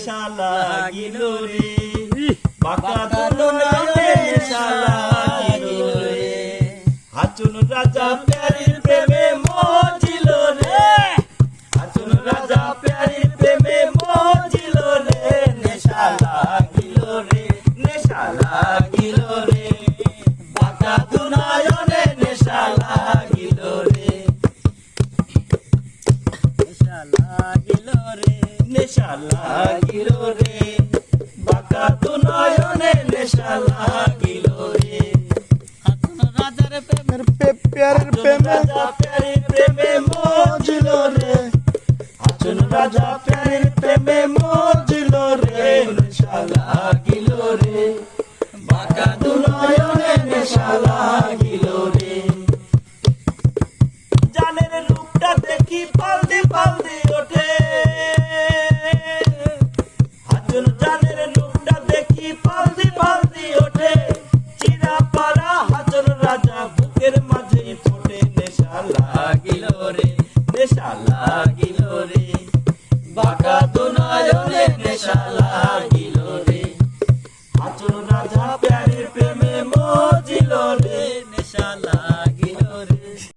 নেশা লাগিল রে। বাঁকা দুনয়নে নেশা লাগিল রে। হাচুন রাজা প্যারির প্রেমে মজিল রে। হাচুন রাজা প্যারির প্রেমে মজিল রে। নেশা লাগিল রে নেশা লাগিল রে। বাঁকা দুনয়নে নেশা লাগিল রে। নেশা লাগিল রে। নেশা লাগিল রে। বাঁকা তো নয়নে নেশা লাগিল রে। রাজার প্রেমের প্রেমের প্রেমে প্রেমের প্রেমে মজিল রে। আচন রাজা প্রেমের প্রেমে মজিল রে। নেশা লাগিল রে। বাঁকা তো নয়নে নেশা লাগিল নেশা লাগিল রে। আচর রাজা প্যারি প্রেমে মজিল রে নেশা